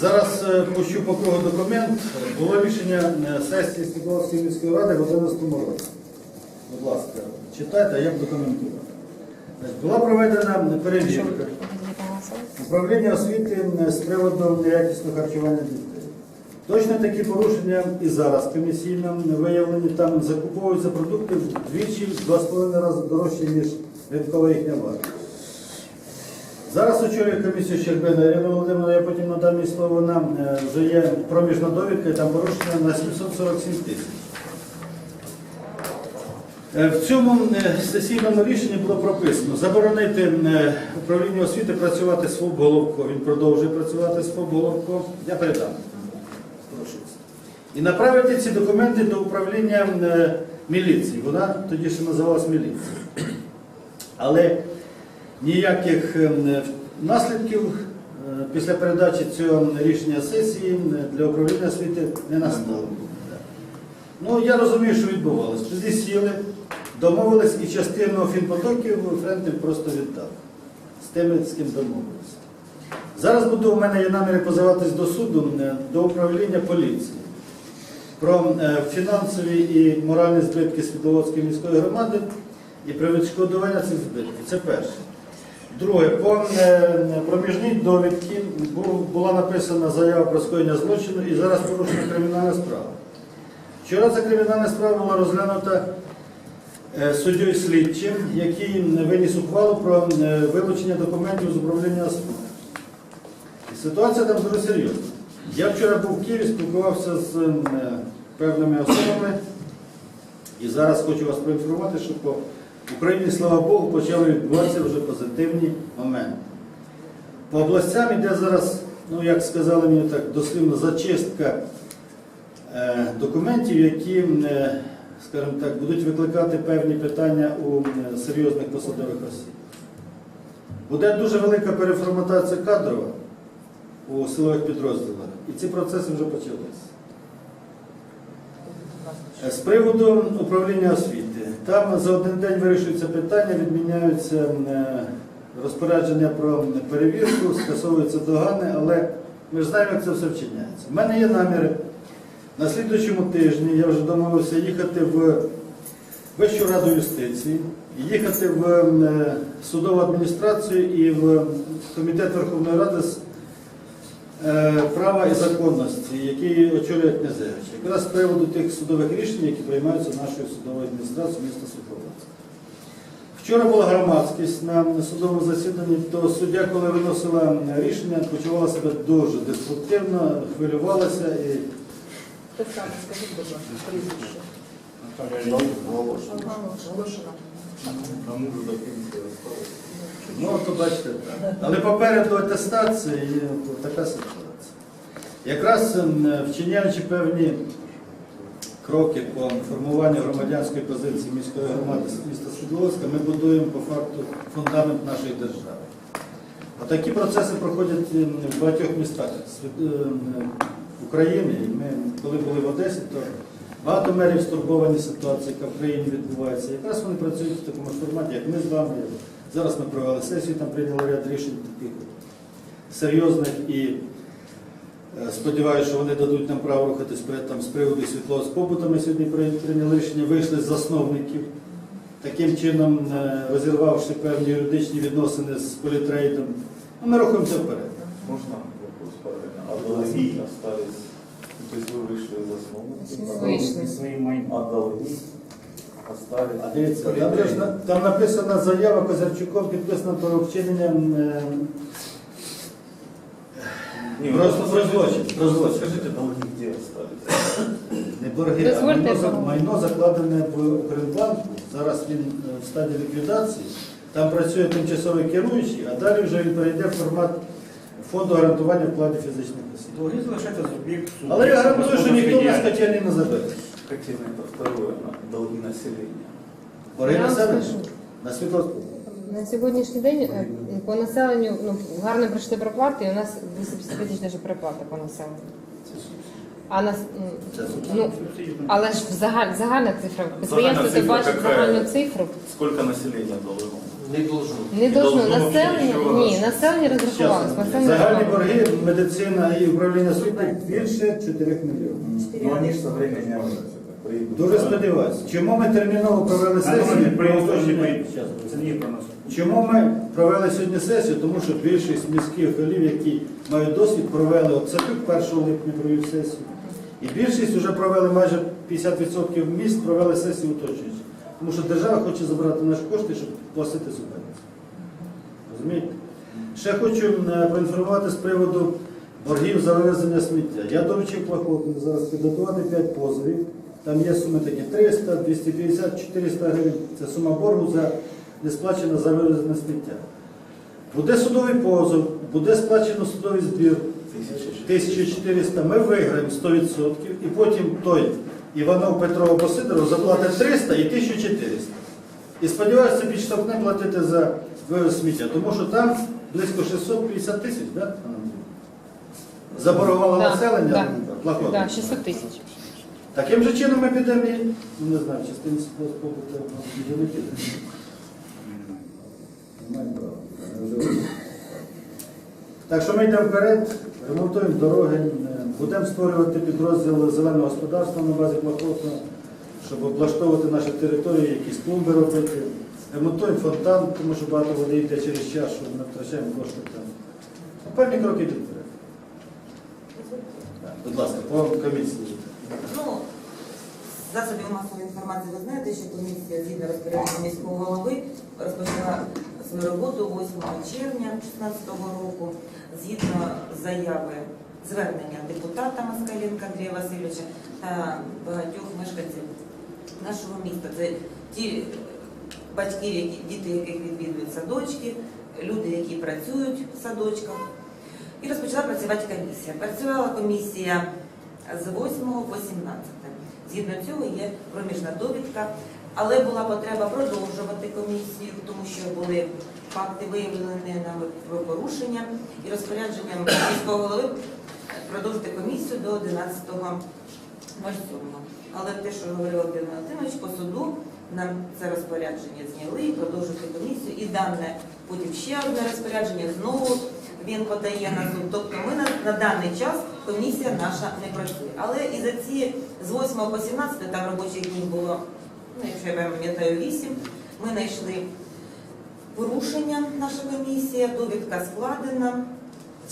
Зараз е, пущу по кругу документ. Було рішення е, сесії Світловської міської ради в 11 році. Будь ласка, читайте, а я буду коментувати. Була проведена перевірка управління освіти е, з приводу неякісного харчування дітей. Точно такі порушення і зараз комісійно виявлені, там закуповуються продукти вдвічі, в два з половиною рази дорожче, ніж ринкова їхня варта. Зараз очолює комісію Щербина Ірина Володимирівна, я потім надам їй слово нам. Е, Вже є проміжна довідка, там порушення на 747 тисяч. Е, В цьому е, сесійному рішенні було прописано заборонити управлінню освіти працювати з ФОП. Він продовжує працювати з ФОП. Я передам. Прошу. І направити ці документи до управління міліції. Вона тоді ще називалась міліція. Але ніяких е, наслідків е, після передачі цього рішення сесії для управління освіти не настало. Ну, я розумію, що відбувалося. Тоді сіли, домовились і частину фінпотоків Френтин просто віддав. З тими, з ким домовилися. Зараз буду, у мене є наміри позиватись до суду, до управління поліції про е, фінансові і моральні збитки Світловодської міської громади і про відшкодування цих збитків. Це перше. Друге, по е, проміжній довідці була написана заява про скоєння злочину і зараз порушена кримінальна справа. Вчора ця кримінальна справа була розглянута е, суддєю слідчим, який виніс ухвалу про е, вилучення документів з управління освіти. Ситуація там дуже серйозна. Я вчора був в Києві, спілкувався з певними особами, і зараз хочу вас проінформувати, що по Україні, слава Богу, почали відбуватися вже позитивні моменти. По областям йде зараз, ну як сказали мені так, дослівно зачистка е, документів, які, е, скажімо так, будуть викликати певні питання у е, серйозних посадових осіб. Буде дуже велика переформатація кадрова у силових підрозділах, і ці процеси вже почалися. Е, З приводу управління освіти, там за один день вирішується питання, відміняються е, розпорядження про перевірку, скасовуються догани, але ми ж знаємо, як це все вчиняється. У мене є наміри на слідуючому тижні, я вже домовився їхати в Вищу раду юстиції, їхати в е, судову адміністрацію і в комітет Верховної Ради з права і законності, який очолює Князевич. Якраз з приводу тих судових рішень, які приймаються нашою судовою адміністрацією міста Світловодська. Вчора була громадськість на судовому засіданні, то суддя, коли виносила рішення, почувала себе дуже деструктивно, хвилювалася і Хто саме, скажіть, будь ласка, прізвище. Волошина. Ну, то бачите, так. Але попереду атестації є така ситуація. Якраз ем, вчиняючи певні кроки по формуванню громадянської позиції міської громади міста Світловська, ми будуємо по факту фундамент нашої держави. А такі процеси проходять ем, в багатьох містах ем, України. Ми, коли були в Одесі, то багато мерів стурбовані ситуації, яка в країні відбувається. Якраз вони працюють в такому форматі, як ми з вами. Зараз ми провели сесію, там прийняли ряд рішень таких серйозних і е, сподіваюся, що вони дадуть нам право рухатись там з приводу світлого з побуту. Ми сьогодні прийняли рішення, вийшли з засновників, таким чином е, розірвавши певні юридичні відносини з політрейдом. Ми рухаємося вперед. Можно вопрос? А долги остались, то есть вы вышли из основы? Вийшли. своїм майном. А долги остались? А дивіться, там, же ж на- там написана заява Козарчуком, підписана про вчинення е, Просто про злочин, про злочин. Скажите, долги где остались? Не борги, а Дозвольте, майно, за- пане. майно закладене в Укрбанку. Зараз він е, в стадії ліквідації. Там працює тимчасовий керуючий, а далі вже він перейде в формат фонду гарантування вкладів фізичних осіб. Долги залишаються з. Але я гарантую, що ніхто нас котельні не забере. Хотів это второе, на долги населения. Борги населення на світло. На сьогоднішній день е, по населенню ну, гарно прийшли проплати, і у нас 250 тисяч проплата проплати по населенню. А нас, м, ну, але ж в загаль, загальна цифра, підприємство бачиш какая? загальну цифру. Сколько населения должно? Не должно. Не должно населення, ні, населення розрахувалось. Населення Загальні розрахувалось. борги, медицина і управління освіти більше 4 мільйонів. Ну они же со временем приедут. Дуже сподіваюся. Чому ми терміново провели сесію? Це про нас. Чому ми провели сьогодні сесію? Тому що більшість міських голів, які мають досвід, провели от Цапюк 1 липня провів сесію. І більшість вже провели майже 50% міст, провели сесію уточнюючи. Тому що держава хоче забрати наші кошти, щоб платити субвенції. Розумієте? Ще хочу е, проінформувати з приводу боргів за вивезення сміття. Я доручив Плахотник зараз підготувати 5 позовів. Там є суми такі 300, 250, 400 гривень. Це сума боргу за не сплачено за вивезення сміття. Буде судовий позов, буде сплачено судовий збір 1400, ми виграємо 100%, і потім той Іванов Петро Босидоров заплатить 300 і 1400. І сподіваюся, це підштовхне платити за вивез сміття, тому що там близько 650 тисяч, да? Заборгувало Да, населення да. Так, 600 тисяч. Таким же чином ми підемо, і, ну не знаю, частину вже не піде. Так що ми йдемо вперед, ремонтуємо дороги, е, будемо створювати підрозділ зеленого господарства на базі Плахотного, щоб облаштовувати наші території, якісь клумби робити. Ремонтуємо фонтан, тому що багато води йде через час, що ми втрачаємо кошти там. Ну, Певні кроки йдуть вперед. Так, Будь ласка, по комісії. Ну, засобів масової інформації ви знаєте, що комісія згідно розпорядження міського голови розпочала свою роботу 8 червня 2016 року згідно заяви звернення депутата Москаленка Андрія Васильовича та багатьох мешканців нашого міста. Це ті батьки, які, діти, яких відвідують садочки, люди, які працюють в садочках. І розпочала працювати комісія. Працювала комісія з 8 по 17. Згідно цього є проміжна довідка, але була потреба продовжувати комісію, тому що були факти виявлені нами про порушення і розпорядженням міського голови продовжити комісію до 11.07. Але те, що говорив Володимир Валентинович, по суду нам це розпорядження зняли і продовжити комісію. І дане потім ще одне розпорядження знову він подає на суд. Тобто ми на, на даний час комісія наша не працює. Але і за ці з 8 по 17 там робочих днів було, ну якщо я пам'ятаю, 8, ми знайшли порушення наша комісія, довідка складена,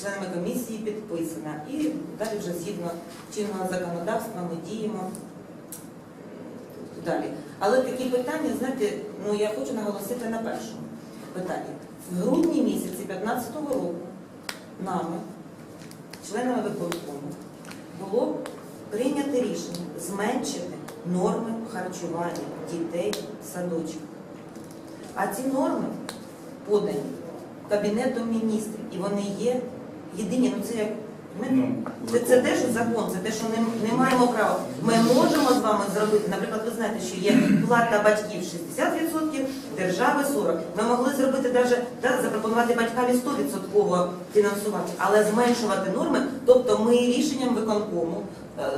членами комісії підписана. І далі вже згідно чинного законодавства ми діємо далі. Але такі питання, знаєте, ну я хочу наголосити на першому питанні. В грудні місяці 2015 року нами, членами виконкому, було прийнято рішення зменшити норми харчування дітей в садочках. А ці норми подані Кабінетом міністрів, і вони є єдині. Ну це як ми- це, це те, що закон, це те, що не, не маємо права. Ми можемо з вами зробити, наприклад, ви знаєте, що є плата батьків 60%, держави 40%. Ми могли зробити навіть да, запропонувати батькам 100% фінансувати, але зменшувати норми, тобто ми рішенням виконкому. е,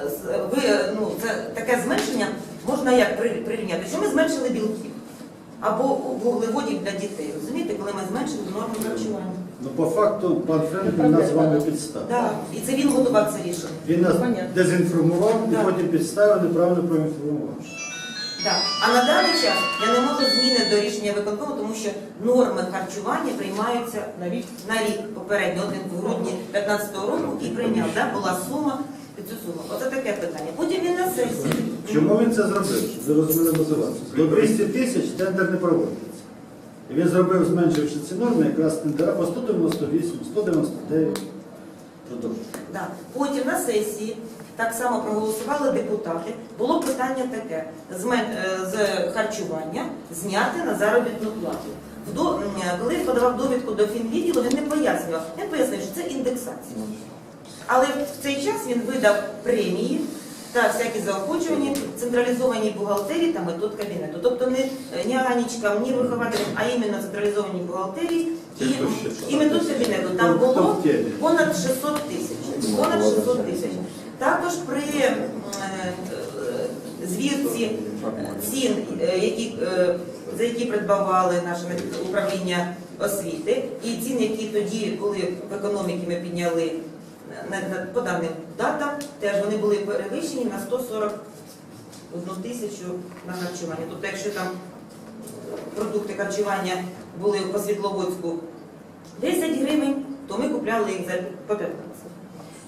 Ви, е, ну, це таке зменшення можна як при- прирівняти, що ми зменшили білків або вуглеводів для дітей. Розумієте, коли ми зменшили норми харчування. Ну, по факту, пан Френк нас з вами підстав. Да. І це він готував це рішення. Він нас дезінформував і потім підставив, неправильно проінформував. Да. А на даний час я не можу зміни до рішення виконкому, тому що норми харчування приймаються на рік на рік попередньо, один в грудні 2015 року і прийняв. Да? Була сума під цю суму. Оце таке питання. Потім він на сесії. Чому він це зробив? Щоб ви розуміли мотивацію. До 200 тисяч тендер не проводиться. І він зробив, зменшивши ці норми, якраз тендера по 198, 199. Продовжуємо. Да. Потім на сесії так само проголосували депутати. Було питання таке: з, мен- е, з харчування зняти на заробітну плату. В до- м, Коли він подавав довідку до фінвідділу, він не пояснював. Він пояснив, що це індексація. Але в цей час він видав премії та всякі заохочування централізованій бухгалтерії та метод кабінету. Тобто не е, ні Анічкам, ні вихователям, а іменно централізованій бухгалтерії і, і метод кабінету. Там було понад 600 тисяч. Понад 600 тисяч. Також при е, звірці цін, е, які, за які придбавали наше управління освіти, і цін, які тоді були в економіці, ми підняли по даним датам, теж вони були перевищені на 141 тисячу на харчування. Тобто, якщо там продукти харчування були по Світловодську 10 гривень, то ми купляли їх за по 15.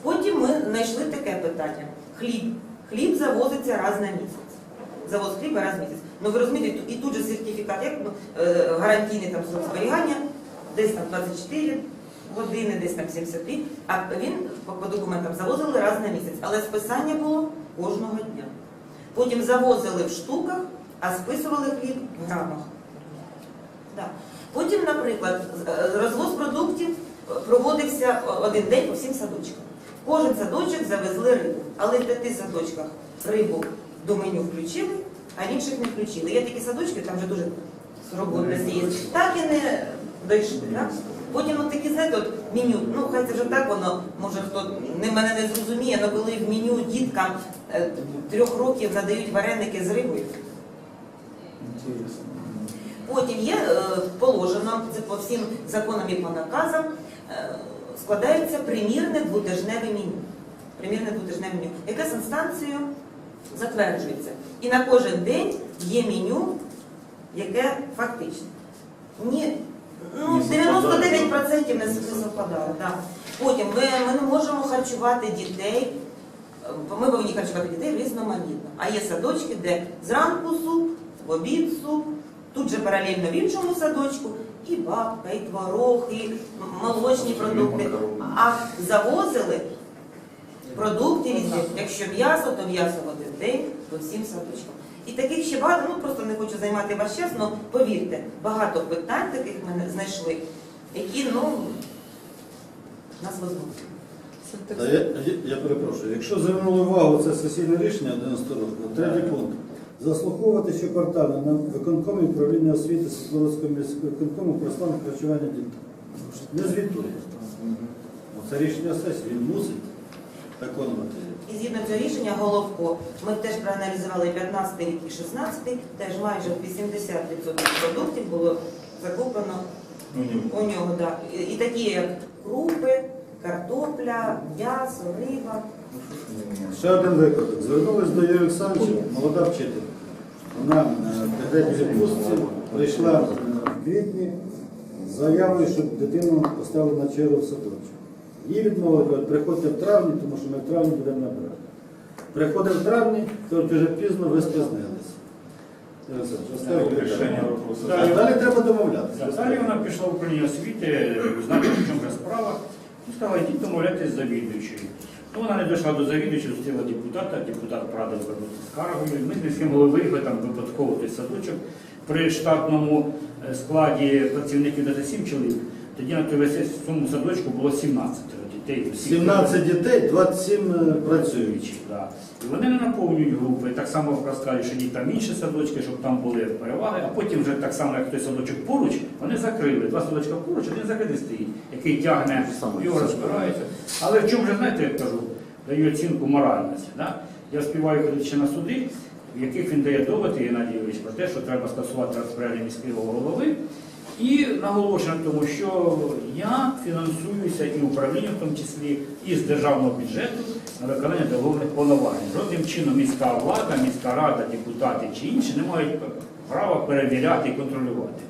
Потім ми знайшли таке питання: хліб. Хліб завозиться раз на місяць. Завоз хліба раз в місяць. Ну ви розумієте, і тут же сертифікат, як е, гарантійний там зберігання, десь там 24 години, десь там 72, а він по, по документам завозили раз на місяць, але списання було кожного дня. Потім завозили в штуках, а списували хліб в грамах. Так. Потім, наприклад, е, розвоз продуктів е, проводився один день по всім садочкам. Кожен садочок завезли рибу, але в п'яти садочках рибу до меню включили, а в інших не включили. Є такі садочки, там вже дуже роботи є. Так і не дійшли. Так? Потім от такі, знаєте, от меню, ну хай це вже так воно, може хто не мене не зрозуміє, але коли в меню діткам е, трьох років надають вареники з рибою. Потім є е, положено, це по всім законам і по наказам, е, складається примірне двотижневе меню. Примірне двотижневе меню, яке санстанцією затверджується. І на кожен день є меню, яке фактичне. Ні, ну, 99% не совпадало. Да. Потім ми, ми не можемо харчувати дітей. Ми повинні харчувати дітей різноманітно. А є садочки, де зранку суп, в обід суп, тут же паралельно в іншому садочку і бабка, і творог, і молочні продукти. А завозили продукти різні. Якщо м'ясо, то м'ясо в один день по всім садочкам. І таких ще багато, ну просто не хочу займати ваш час, але повірте, багато питань таких ми знайшли, які ну нас возмутили. Та я, я, я перепрошую, якщо звернули увагу це сесійне рішення 11 року, третій пункт. Заслуховувати щоквартально на виконкомі управління освіти Світловодського міського виконкому про стан харчування дітей. Не звітує. Це рішення сесії, він мусить виконувати. І згідно цього рішення Головко, ми теж проаналізували 15 рік і 16, теж майже 80% продуктів було закуплено у нього. Да. І, такі як крупи, картопля, м'ясо, риба. Ще один виклик. Звернулись до Юрія Олександровича, молода вчитель. Вона е, в декретній відпустці прийшла е, в квітні з заявою, щоб дитину поставили на чергу в садочок. Її відмовили, приходьте в травні, тому що ми в травні будемо набирати. Приходимо в травні, кажуть, вже пізно ви спізнилися. А далі треба домовлятися. Далі вона пішла в управління освіти, знати, в чому вже справа, і сказала, йдіть домовлятися з завідуючою. Ну, вона не дійшла до завідуючої, зустріла депутата, депутат правда звернувся з скаргою. Ми з міським головою там випадково той садочок. При штатному е, складі працівників десь 7 чоловік, тоді на в цьому садочку було 17 дітей. Всі 17 дітей, 27 е, працюючих. Да. І вони не наповнюють групи. Так само розказують, що йдіть там інші садочки, щоб там були переваги, а потім вже так само, як той садочок поруч, вони закрили. Два садочка поруч, один закритий стоїть, який тягне, його розбираються. Але в чому же, знаєте, я кажу, даю оцінку моральності. Да? Я співаю ходити ще на суди, в яких він дає доводи, я надіюсь, про те, що треба скасувати розпорядження міського голови. І наголошую на тому, що я фінансуюся і управлінням, в тому числі, і з державного бюджету на виконання деловних повноважень. Жодним чином міська влада, міська рада, депутати чи інші не мають права перевіряти і контролювати.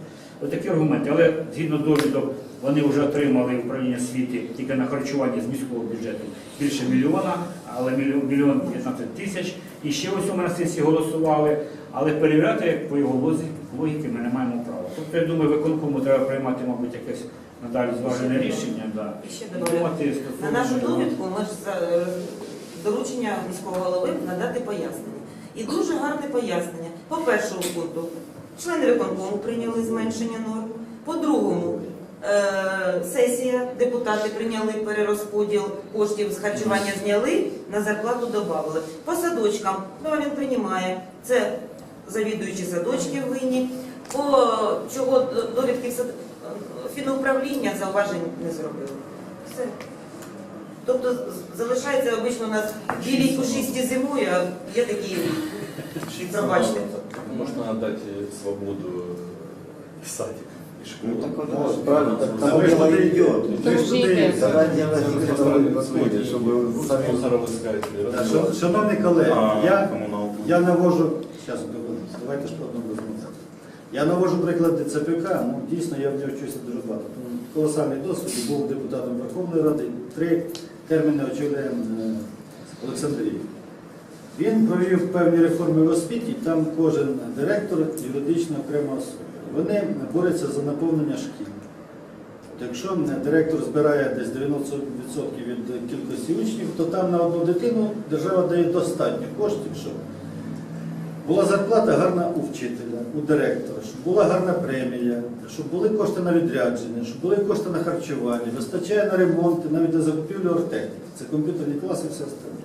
Отакі аргументи. Але згідно довідок, вони вже отримали управління освіти тільки на харчування з міського бюджету більше мільйона, але мільйон, мільйон 15 тисяч. І ще ось у мене сесії голосували, але перевіряти по його лозі- логіки ми не маємо права. Тобто, я думаю, виконкому треба приймати, мабуть, якесь надалі зважене рішення. Да. Ще думати На нашу довідку ми ж за- е, доручення міського голови надати пояснення. І дуже гарне пояснення. По першому пункту, члени виконкому прийняли зменшення норм. По другому, е, сесія, депутати прийняли перерозподіл коштів з харчування зняли, на зарплату додали. По садочкам, ну він приймає. Це завідуючі садочки винні. По чого довідки в сад- фінуправління зауважень не зробили. Все. Тобто з- залишається обично у нас білі пушисті зимою, а є такі Пробачте. Можно отдать э, свободу э, и садикам, и Ну, школам. так вот, правильно, так А тому ви ж дело туди- идет. ви ж туди- Служите. Заранее Просто возникли подходит, чтобы сами... спонсоров искать, Да, шо- развивать. Шановні колеги, А, я, комуналку. я навожу, зараз давайте ж одному розмовляти. Я навожу приклади ЦПК, ну дійсно я в нього вчуся дуже багато. Колосальний досвід, був депутатом Верховної Ради, три терміни очолює е, Олександрій. Він провів певні реформи в освіті, там кожен директор юридично окрема особа. Вони борються за наповнення шкіл. Якщо директор збирає десь 90% від кількості учнів, то там на одну дитину держава дає достатньо коштів, щоб була зарплата гарна у вчителя, у директора, щоб була гарна премія, щоб були кошти на відрядження, щоб були кошти на харчування, вистачає на ремонти, навіть на закупівлю оргтехніки. Це комп'ютерні класи і все остальне.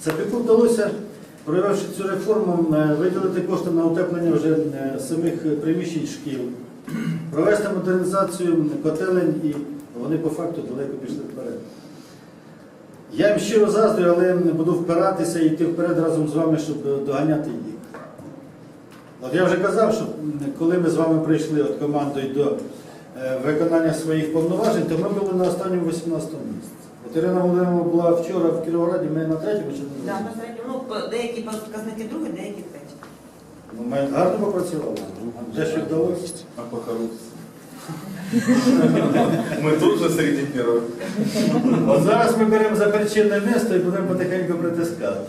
ЦПК вдалося, провівши цю реформу, е, виділити кошти на утеплення вже е, самих приміщень шкіл, провести модернізацію котелень і вони по факту далеко пішли вперед. Я їм щиро заздрю, але буду впиратися і йти вперед разом з вами, щоб доганяти їх. От я вже казав, що коли ми з вами прийшли от командою до е, виконання своїх повноважень, то ми були на останньому 18 місці. От Ірина Володимирівна була вчора в Кіровограді, ми на третьому чи Да, на на середньому, ну, деякі показники другі, деякі треті. Ну, Ми гарно попрацювали. Те, що вдалося. А по коррупции? Мы тоже среди первых. От зараз ми беремо за причинне місто і будемо потихеньку притискати.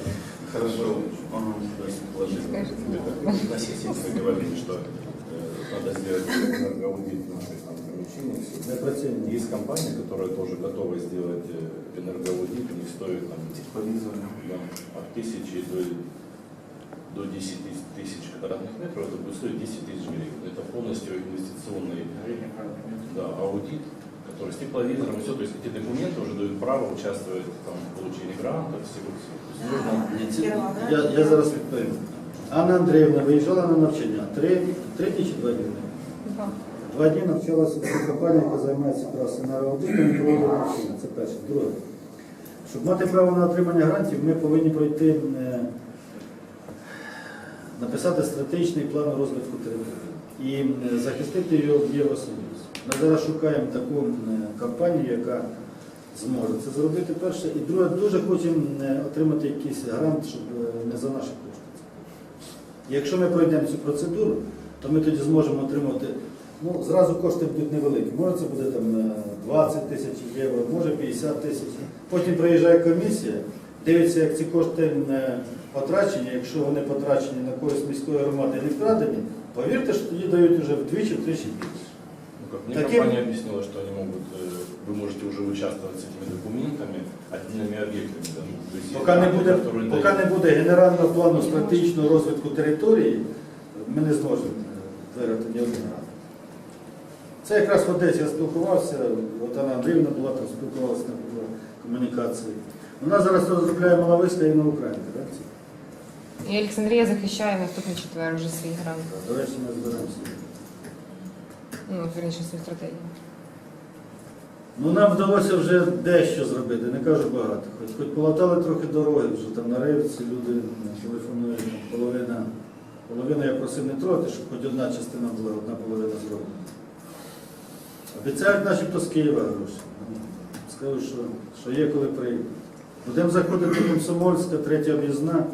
Хорошо. Положительно. На сессии мы говорили, что э, надо сделать энергоаудит наших там, помещений. Не працюємо. Есть компании, которые тоже готовы сделать э, энергоаудит, у них стоит там, да, от тысячи до, до 10 тысяч квадратных метров, это будет стоить 10 тысяч гривен. Это полностью инвестиционный да, аудит, который с тепловизором, все, то есть эти документы уже дают право участвовать там, в получении грантов, всего-всего. То есть нужно Я, я зараз відповім. Анна Андріївна виїжджала на навчання. Три, три дні чи два дні? Два дні навчалася в компанії, яка займається якраз енергоаудитом і проводила навчання. Це перше. Друге. Щоб мати право на отримання грантів, ми повинні пройти, е, написати стратегічний план розвитку території і е, захистити його в Євросоюзі. Ми зараз шукаємо таку е, компанію, яка зможе це зробити перше. І друге, дуже хочемо е, отримати якийсь грант, щоб не за наші кошти. Якщо ми пройдемо цю процедуру, то ми тоді зможемо отримати, ну, зразу кошти будуть невеликі. Може це буде там е, 20 тисяч євро, може 50 тисяч. Потім приїжджає комісія, дивиться, як ці кошти потрачені, якщо вони потрачені на користь міської громади не вкрадені, повірте, що тоді дають вже вдвічі-втричі більше. Ну, как мне Таким- компания объяснила, что они могут, э, вы можете уже участвовать с этими документами, отдельными объектами даже. То есть Поки не есть буде, которые поки дают- не буде генерального плану стратегічного розвитку території, ми не зможемо е, виграти ні один раз. Це якраз в Одесі я спілкувався, от Анна Андріївна була там, спілкувалася на комунікації. Вона зараз розробляє Малависька і на Українка. Так? І Олександрія захищає наступний четвер вже свій грант. До речі, ми зберемося. Ну, вірніше, свою стратегію. Ну, нам вдалося вже дещо зробити, не кажу багато. Хоч, хоч полатали трохи дороги, вже там на рейвці люди телефонують, половина, половина я просив не трогати, щоб хоч одна частина була, одна половина зроблена. Обіцяють начебто з Києва гроші. Скажу, що, що є, коли прийду. Будемо заходити до Комсомольська, третя об'їзна,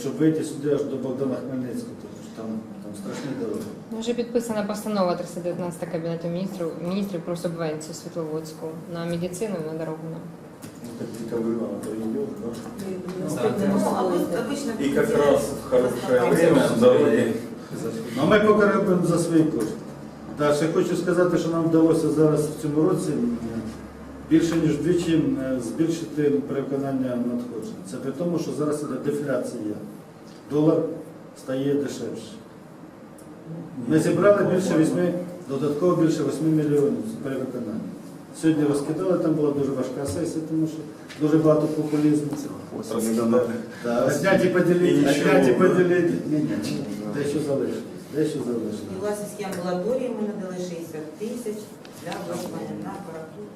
щоб вийти сюди аж до Богдана Хмельницького, тому що там, там страшні дороги. Вже підписана постанова 319 Кабінету міністрів, міністрів про субвенцію Світловодську на медицину і на дорогу нам. Ну, так декабрь она придет, да? Ну, обы- обычно... И как раз в хорошее время дороги. Ну, ми поки робимо за свої кошти. Так, ще хочу сказати, що нам вдалося зараз в цьому році більше ніж вдвічі м, збільшити переконання надходжень. Це при тому, що зараз іде дефляція. Долар стає дешевше. Ми зібрали більше 8, додатково більше 8 мільйонів з перевиконання. Сьогодні розкидали, там була дуже важка сесія, тому що дуже багато популізму. Раскидали. Да, Отняті І поділити, нічого. поділити. Ні, ні, ні. Дещо залишилось, дещо залишилось. І власність амбулаторії ми надали 60 тисяч для обладнання на апаратуру.